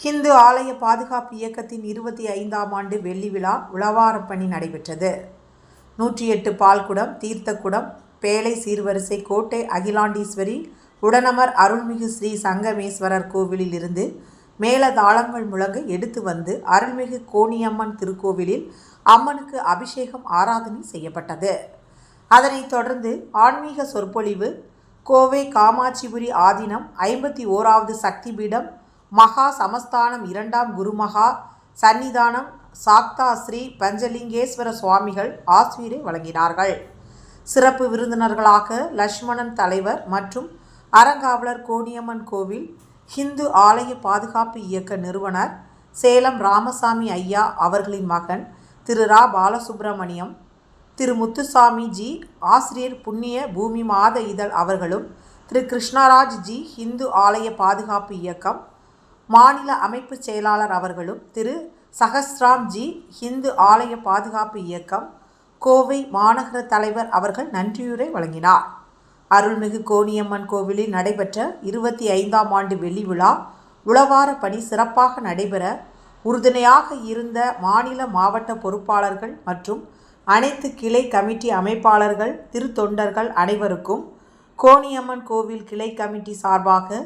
ஹிந்து ஆலய பாதுகாப்பு இயக்கத்தின் இருபத்தி ஐந்தாம் ஆண்டு வெள்ளி விழா உளவாரப் பணி நடைபெற்றது. நூற்றி எட்டு பால்குடம் தீர்த்தக்குடம் பேழை சீர்வரிசை கோட்டை அகிலாண்டீஸ்வரி உடனமர் அருள்மிகு ஸ்ரீ சங்கமேஸ்வரர் கோவிலில் இருந்து மேளதாளங்கள் முழங்க எடுத்து வந்து அருள்மிகு கோணியம்மன் திருக்கோவிலில் அம்மனுக்கு அபிஷேகம் ஆராதனை செய்யப்பட்டது. அதனைத் தொடர்ந்து ஆன்மீக சொற்பொழிவு கோவை காமாட்சிபுரி ஆதீனம் ஐம்பத்தி ஓராவது சக்தி பீடம் மகா சமஸ்தானம் இரண்டாம் குருமகா சன்னிதானம் சாக்தா ஸ்ரீ பஞ்சலிங்கேஸ்வர சுவாமிகள் ஆசிரியரை வழங்கினார்கள். சிறப்பு விருந்தினர்களாக லட்சுமணன் தலைவர் மற்றும் அறங்காவலர் கோணியம்மன் கோவில் ஹிந்து ஆலய பாதுகாப்பு இயக்க நிறுவனர் சேலம் ராமசாமி ஐயா அவர்களின் மகன் திரு ரா. பாலசுப்பிரமணியம் திரு. முத்துசாமி ஜி ஆசிரியர் புண்ணிய பூமி மாத இதழ் அவர்களும் திரு. கிருஷ்ணராஜ் ஜி ஹிந்து ஆலய பாதுகாப்பு இயக்கம் மாநில அமைப்பு செயலாளர் அவர்களும் திரு. சஹஸ்ராம்ஜி ஹிந்து ஆலய பாதுகாப்பு இயக்கம் கோவை மாநகர தலைவர் அவர்கள் நன்றியுரை வழங்கினார். அருள்மிகு கோணியம்மன் கோவிலில் நடைபெற்ற இருபத்தி ஐந்தாம் ஆண்டு வெள்ளி விழா உளவார பணி சிறப்பாக நடைபெற உறுதுணையாக இருந்த மாநில மாவட்ட பொறுப்பாளர்கள் மற்றும் அனைத்து கிளை கமிட்டி அமைப்பாளர்கள் திருத்தொண்டர்கள் அனைவருக்கும் கோணியம்மன் கோவில் கிளை கமிட்டி சார்பாக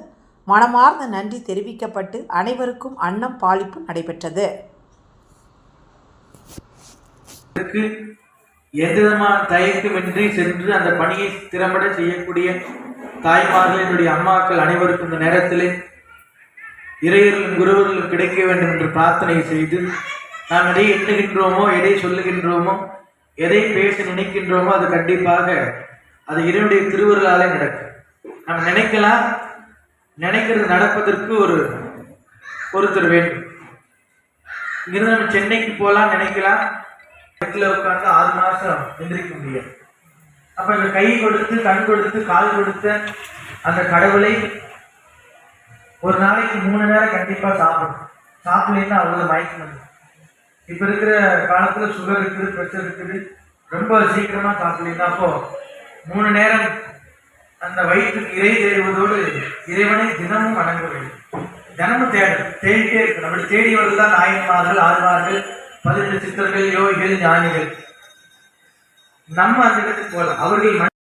மனமார்ந்த நன்றி தெரிவிக்கப்பட்டு அனைவருக்கும் அன்னம் பாலிப்பு நடைபெற்றது. எந்தவிதமான எந்த விதமான தயக்கமின்றி சென்று அந்த பணியை திறம்பட செய்யக்கூடிய தாய்மார்கள் என்னுடைய அம்மாக்கள் அனைவருக்கும் இந்த நேரத்திலே இறையர்களும் குருவர்களும் கிடைக்க வேண்டும் என்று பிரார்த்தனை செய்து நாம் எதை எண்ணுகின்றோமோ எதை சொல்லுகின்றோமோ எதை பேச நினைக்கின்றோமோ அது கண்டிப்பாக அது இறைவனுடைய திருவருளாலே நடக்கும். நம்ம நினைக்கலாம் நினைக்கிறது நடப்பதற்கு ஒரு ஒருத்தர் வேண்டும் இங்கிருந்து நம்ம சென்னைக்கு போகலாம் நினைக்கலாம். இடத்துல உட்காந்து ஆறு மாதம் எந்திரிக்க முடியாது. அப்போ இந்த கை கொடுத்து கண் கொடுத்து கால் கொடுத்த அந்த கடவுளை ஒரு நாளைக்கு மூணு நேரம் கண்டிப்பாக சாப்பிடணும். சாப்பிடலைன்னா அவ்வளோ மயக்கம். இப்போ இருக்கிற காலத்தில் சுகர் இருக்குது ப்ரெஷர் இருக்குது. ரொம்ப சீக்கிரமாக சாப்பிடலைன்னா அப்போ மூணு நேரம் அந்த வயிற்றுக்கு இறை தேடுவதோடு இறைவனை தினமும் வணங்க வேண்டும். தினமும் தேடும் தேடிட்டே இருக்கும் நம்மளை தேடியவர்கள் தான் நாயன்மார்கள் ஆழ்வார்கள் பதினெட்டு சித்தர்கள் யோகிகள் ஞானிகள். நம்ம அந்த இடத்துக்கு போகலாம். அவர்கள்